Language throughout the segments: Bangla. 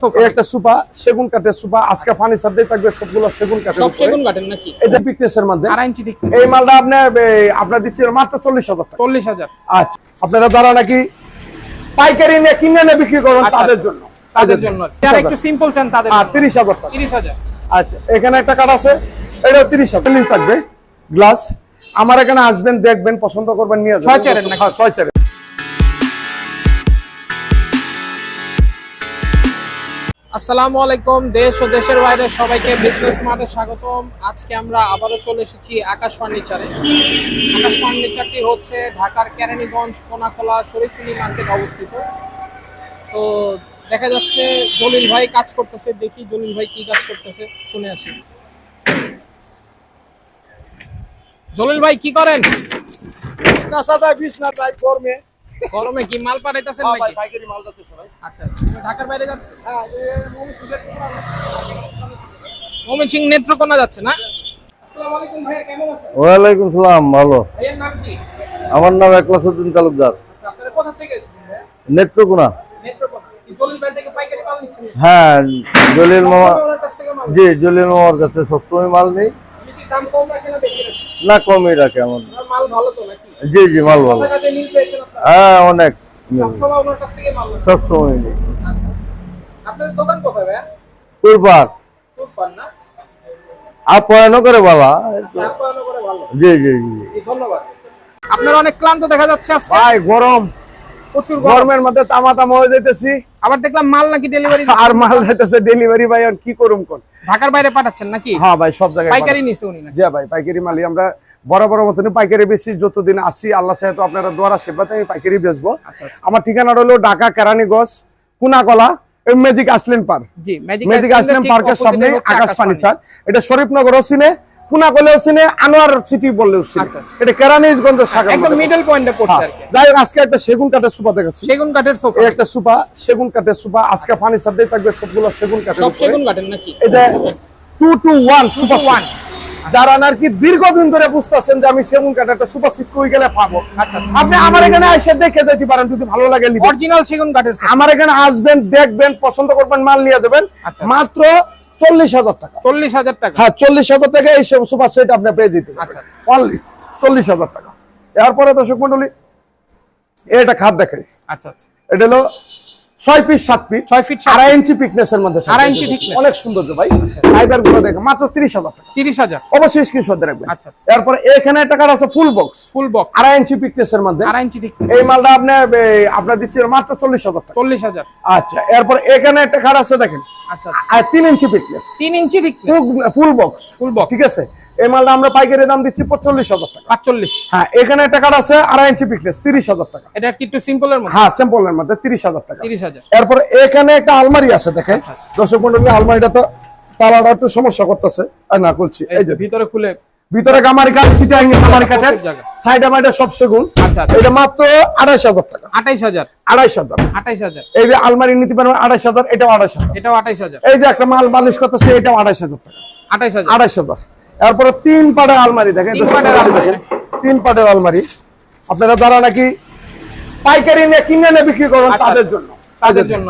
সোফা এই একটা সুপা সেগুন কাঠের সুপা আজকে ফার্নিচার দিয়ে থাকবে সবগুলো সেগুন কাঠের সব সেগুন কাটেন নাকি? এই যে পিকনেসের মধ্যে। আড়াই ইঞ্চি এই মালটা আপনি আপনার দিচ্ছি মাত্র চল্লিশ হাজার টাকা। চল্লিশ হাজার। আচ্ছা আপনারা যারা নাকি পাইকারি নিয়ে কিনে নিয়ে বিক্রি করেন আচ্ছা, তাদের আচ্ছা। জন্য। তাদের জন্য। যারা একটু সিম্পল চান তাদের আর টাকা। হাজার। আচ্ছা এখানে একটা কাঠ আছে এটাও তিরিশ হাজার। থাকবে গ্লাস আমার এখানে আসবেন দেখবেন পছন্দ করবেন নিয়ে যাবেন। ছয় চেয়ারের হ্যাঁ, ছয় চেয়ারের আসসালামু আলাইকুম, দেশ ও দেশের বাইরে সবাইকে বিজনেস মার্টে স্বাগতম। আজকে আমরা আবারও চলে এসেছি আকাশ ফার্নিচারে। আকাশ ফার্নিচারটি হচ্ছে ঢাকার কেরানীগঞ্জ, কোনাখোলা শরীফুলি মার্কেট অবস্থিত। তো দেখা যাচ্ছে জলিল ভাই কাজ করতেছে, দেখি জলিল ভাই কি কাজ করতেছে, শুনে আসি। জলিল ভাই, কি করেন? না, সাদা বিশ না তাই গরমে কি মাল পাঠাইতেছেন হ্যাঁ ভাই নাকি পাইকারি মাল যাচ্ছে ভাই। আচ্ছা তুমি ঢাকার বাইরে যাচ্ছে? হ্যাঁ মৌসুমের ময়মনসিং নেত্রকোনা যাচ্ছে না? আসসালামু আলাইকুম ভাই কেমন আছেন? ওয়ালাইকুম সালাম ভালো। ভাইয়ের নাম কি? আমার নাম একলাখুদ্দিন তালুকদার। আচ্ছা আপনারা কোথা থেকে এসেছেন নেত্রকোনা। নেত্রকোনা। কি জলিল ভাই থেকে পাইকারি মাল নিচ্ছেন? হ্যাঁ জলিল মামা কাছ থেকে জি জলিল মামার কাছে সবসময় মাল নেই। দাম কম রাখেন বেশি রাখেন? না কমই রাখে আমার। জি জি মাল ভালো। হ্যাঁ অনেক। সবসময় আচ্ছা আপ্যায়ন করে করে ভালো। জি জি জি জি, ধন্যবাদ। আপনার অনেক ক্লান্ত দেখা যাচ্ছে ভাই গরম। প্রচুর গরমের মধ্যে তামা তামা হয়ে যাইতেছি। আবার দেখলাম মাল নাকি ডেলিভারি আর মাল যাইতেছে ডেলিভারি ভাই আর কি করুম কোন? ঢাকার বাইরে পাঠাচ্ছেন নাকি? হ্যাঁ ভাই সব জায়গায় পাইকারি নিছে উনি না জি ভাই পাইকারি মালি আমরা বড় বড় মতন পাইকারি বেশি যতদিন আসি আল্লাহ সাহেব আপনারা দোয়ার আশীর্বাদ আমি পাইকারি বেচবো। আচ্ছা, আচ্ছা। আমার ঠিকানাটা হলো ঢাকা কেরানীগঞ্জ কুনাকলা ম্যাজিক আসলেন পার্ক জি ম্যাজিক আসলেন পার্কের সামনে আকাশ পানি। স্যার। এটা শরীফনগরও চিনে আনোয়ার সিটি বললেও চিনে। আচ্ছা, আচ্ছা। এটা শাখা একদম মিডল পয়েন্টে পড়ছে আর কি। যাই আজকে একটা সেগুন কাঠের সুপা দেখাচ্ছি। সেগুন কাঠের সোফা। একটা সুপা সেগুন কাঠের সুপা। আজকে ফার্নিচার দিয়ে থাকবে সবগুলো সেগুন কাঠের সব সেগুন কাঠের নাকি? এই যে two two one super one। যারা নাকি দীর্ঘদিন ধরে বুঝতেছেন যে আমি সেগুন কাঠ একটা সুপার সিট কই গেলে পাবো। আচ্ছা আপনি আমার এখানে এসে দেখে যেতে পারেন যদি ভালো লাগে অরিজিনাল সেগুন কাঠের আমার এখানে আসবেন দেখবেন পছন্দ করবেন মাল নিয়ে যাবেন। মাত্র চল্লিশ হাজার টাকা। চল্লিশ হাজার টাকা? হ্যাঁ চল্লিশ হাজার টাকা এই সুপার সেট আপনি পেয়ে দিতে আচ্ছা, আচ্ছা। অনলি চল্লিশ হাজার টাকা। এরপরে দর্শক মন্ডলী এটা খাপ দেখাই। আচ্ছা আচ্ছা। এটা হলো ছয় পিস সাত পিস ছয় ফিট আড়াই ইঞ্চি পিকনেস এর মধ্যে। আড়াই ইঞ্চি। অনেক সুন্দর ভাই। ফাইবারগুলো দেখে মাত্র তিরিশ হাজার টাকা। তিরিশ হাজার। অবশ্যই স্ক্রিনশট রাখবেন। আচ্ছা, আচ্ছা। এরপরে এখানে টাকার আছে ফুল বক্স ফুল বক্স আড়াই ইঞ্চি পিকনেস এর মধ্যে। আড়াই ইঞ্চি এই মালটা আপনি আপনার দিচ্ছি মাত্র চল্লিশ হাজার টাকা। চল্লিশ হাজার। আচ্ছা এরপর এখানে একটা খাট আছে দেখেন। আচ্ছা আচ্ছা। তিন ইঞ্চি পিকনেস তিন ইঞ্চি ফুল বক্স ফুল বক্স ঠিক আছে? এই মালটা আমরা পাইকারি দাম দিচ্ছি পঁচল্লিশ হাজার টাকা। পাঁচচল্লিশ। হ্যাঁ এখানে একটা কাঠ আছে আড়াই ইঞ্চি পিকনেস তিরিশ হাজার টাকা। এটা একটু সিম্পলের মধ্যে? হ্যাঁ স্যাম্পলের মধ্যে তিরিশ হাজার টাকা। তিরিশ হাজার। এরপরে এখানে একটা আলমারি আছে দেখেন। আচ্ছা, আচ্ছা। দর্শক মন্ডলী আলমারিটা তো তালাটা একটু সমস্যা করতেছে। না খুলছি। এই যে ভিতরে খুলে ভিতরে গামারি কাঠ চিটাং গামারি কাঠের। সাইড আমাইটা সব সেগুন। আচ্ছা, আচ্ছা। এটা মাত্র আড়াইশ হাজার টাকা। আঠাইশ হাজার। আড়াইশ হাজার। আঠাইশ হাজার। এই যে আলমারি নিতে পারবেন আড়াইশ হাজার এটাও আড়াইশ হাজার। এটাও আঠাইশ হাজার। এই যে একটা মাল বালিশ করতেছে এটাও আড়াইশ হাজার টাকা। আঠাইশ হাজার। আড়াইশ হাজার। এরপরে তিন পাটের আলমারি দেখেন তিন পাটের আলমারি। তিন পাটের আলমারি। আপনারা যারা নাকি পাইকারি নিয়ে কিনে নিয়ে বিক্রি করেন আচ্ছা, তাদের আচ্ছা। জন্য তাদের জন্য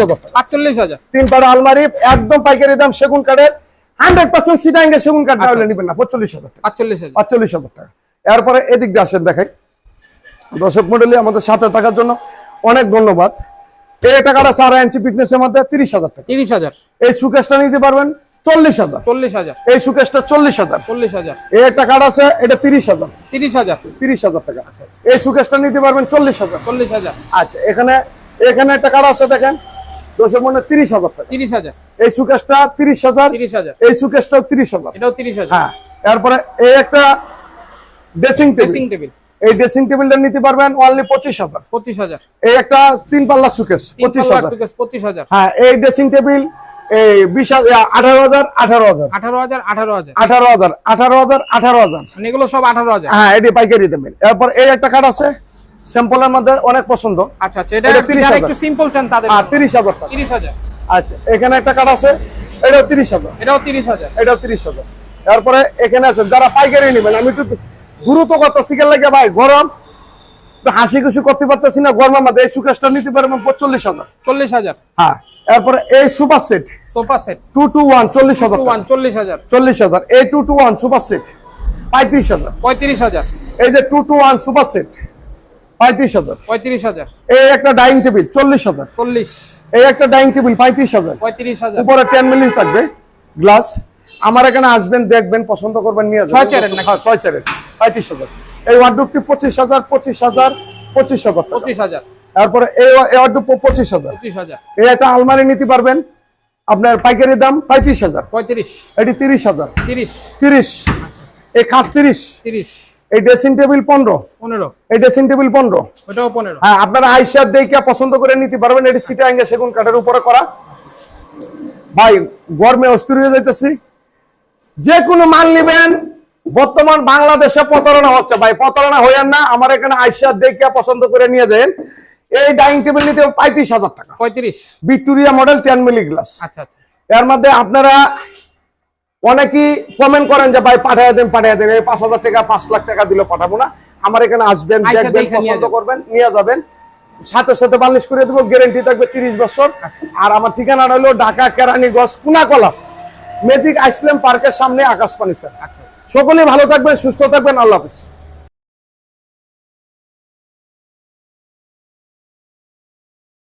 হাজার হাজার। তিন আলমারি একদম পাইকারি দাম সেগুন কাঠের। হান্ড্রেড পার্সেন্ট সিটাঙ্গে সেগুন কাঠ আচ্ছা, নিবেন না হাজার টাকা। হাজার। পাঁচচল্লিশ হাজার টাকা। এরপরে এদিক দিয়ে আসেন দেখাই। দর্শক মন্ডলী আমাদের সাথে থাকার জন্য অনেক ধন্যবাদ। এই টাকাটা চার ইঞ্চি ফিটনেসের মধ্যে তিরিশ হাজার টাকা। তিরিশ হাজার। এই সুকেশটা নিতে পারবেন। চল্লিশ হাজার। চল্লিশ হাজার। এই সুকেশটা চল্লিশ হাজার। চল্লিশ হাজার। এই একটা কার্ড আছে এটা তিরিশ হাজার। তিরিশ হাজার। তিরিশ হাজার টাকা। এই সুকেশটা নিতে পারবেন চল্লিশ হাজার। চল্লিশ হাজার। আচ্ছা এখানে এখানে একটা কার্ড আছে দেখেন। তিরিশ হাজার টাকা। তিরিশ হাজার। এই সুকেশটা তিরিশ হাজার তিরিশ হাজার। এই সুকেশটাও তিরিশ হাজার। এটাও তিরিশ হাজার। হ্যাঁ তারপরে এই একটা ড্রেসিং ড্রেসিং টেবিল এই ড্রেসিং টেবিলটা নিতে পারবেন অনলি পঁচিশ হাজার। পঁচিশ হাজার। এই একটা তিন পাল্লা সুকেশ পঁচিশ হাজার। পঁচিশ হাজার। হ্যাঁ এই ড্রেসিং টেবিল এই বিশ হাজার আঠারো হাজার আঠারো হাজার। আঠারো হাজার আঠারো হাজার। আঠারো হাজার আঠারো হাজার আঠারো হাজার। মানে এগুলো সব আঠারো হাজার। হ্যাঁ এটি পাইকারি দেবেন এরপর এই একটা কার্ড আছে স্যাম্পলের মধ্যে অনেক পছন্দ। আচ্ছা আচ্ছা এটা এটা আর কি 30,000 যারা একটু সিম্পল চান তাদের আর তিরিশ হাজার টাকা। তিরিশ হাজার। আচ্ছা এখানে একটা আছে এটাও তিরিশ হাজার। এটাও তিরিশ হাজার। এটাও তিরিশ হাজার। তারপরে এখানে আছে যারা পাইকারি নেবেন আমি একটু দ্রুত কথা শিখে লাগে ভাই গরম হাসি খুশি করতে পারতেছি না গরমের মধ্যে এই সুকেশটা নিতে পারবেন পঁচল্লিশ হাজার। চল্লিশ হাজার। হ্যাঁ এরপরে এ সুপার সেট। Super set. 221 40000 40000 40000 এই 221 সুপার সেট 35000 35000 এই যে 221 সুপার সেট 35000 35000 এই একটা ডাইনিং টেবিল 40000 40 এই একটা ডাইনিং টেবিল 35000 হাজার। উপরে 10 মিলি থাকবে গ্লাস। আমার এখানে আসবেন দেখবেন পছন্দ করবেন নিয়ে যাবেন। 6 চেয়ারের না হ্যাঁ 6 চেয়ারের 35000 এই ওয়ার্ডরোবটি 25000 25000 25000 25000 তারপরে এই ওয়ার্ডরোব পঁচিশ হাজার। এই একটা আলমারি নিতে পারবেন। আপনার পাইকারি দাম পঁয়ত্রিশ হাজার। পঁয়ত্রিশ। এটি তিরিশ হাজার। তিরিশ। তিরিশ। এই খাট তিরিশ। তিরিশ। এই ড্রেসিং টেবিল পনেরো। পনেরো। এই ড্রেসিং টেবিল পনেরো। ওটাও পনেরো। হ্যাঁ আপনারা আইসার দেখে পছন্দ করে নিতে পারবেন। এটি সিটা আঙ্গে সেগুন কাঠের উপরে করা। ভাই গরমে অস্থির হয়ে যাইতেছি। যে কোনো মাল নিবেন। বর্তমান বাংলাদেশে প্রতারণা হচ্ছে। ভাই প্রতারণা হইয়েন না। আমার এখানে আইসার দেখে পছন্দ করে নিয়ে যাবেন এই ডাইনিং টেবিল নিতে পঁয়ত্রিশ হাজার টাকা। পঁয়ত্রিশ? Victoria model ten milli glass. আচ্ছা আচ্ছা। এর মধ্যে আপনারা অনেকেই কমেন্ট করেন যে ভাই পাঠিয়ে দেন পাঠিয়ে দেন। এই পাঁচ হাজার টাকা পাঁচ লাখ টাকা দিলে পাঠাবো না। আমার এখানে আসবেন দেখবেন পছন্দ করবেন নিয়ে যাবেন। সাথে সাথে বার্নিশ করে দেবো গ্যারেন্টি থাকবে তিরিশ বছর। আর আমার ঠিকানাটা হলো ঢাকা কেরানি কেরানীগঞ্জ পুনাকলা। ম্যাজিক আইসল্যান্ড পার্কের সামনে আকাশপানি স্যার আচ্ছা আচ্ছা। সকলেই ভালো থাকবেন সুস্থ থাকবেন। আল্লাহ হাফিজ।